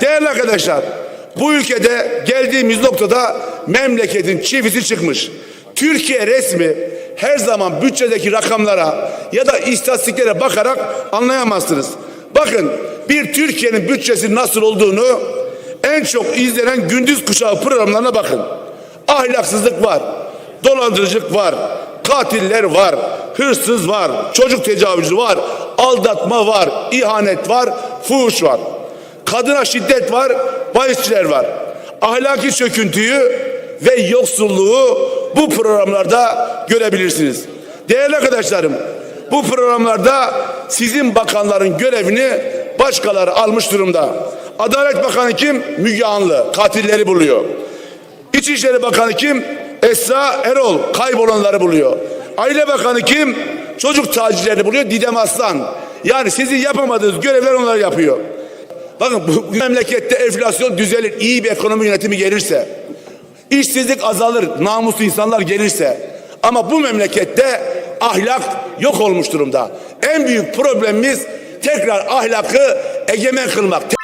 Değerli arkadaşlar, bu ülkede geldiğimiz noktada memleketin çivisi çıkmış. Türkiye resmi her zaman bütçedeki rakamlara ya da istatistiklere bakarak anlayamazsınız. Bakın bir Türkiye'nin bütçesi nasıl olduğunu en çok izlenen gündüz kuşağı programlarına bakın. Ahlaksızlık var, dolandırıcılık var, katiller var, hırsız var, çocuk tecavüzü var, aldatma var, ihanet var, fuhuş var. Kadına şiddet var, bahisçiler var. Ahlaki çöküntüyü ve yoksulluğu bu programlarda görebilirsiniz. Değerli arkadaşlarım, bu programlarda sizin bakanların görevini başkaları almış durumda. Adalet Bakanı kim? Müge Anlı. Katilleri buluyor. İçişleri Bakanı kim? Esra Erol. Kaybolanları buluyor. Aile Bakanı kim? Çocuk tacizlerini buluyor. Didem Aslan. Yani sizin yapamadığınız görevler onlar yapıyor. Bakın bu memlekette enflasyon düzelir. iyi bir ekonomi yönetimi gelirse. işsizlik azalır. Namuslu insanlar gelirse. Ama bu memlekette ahlak yok olmuş durumda. En büyük problemimiz tekrar ahlakı egemen kılmak.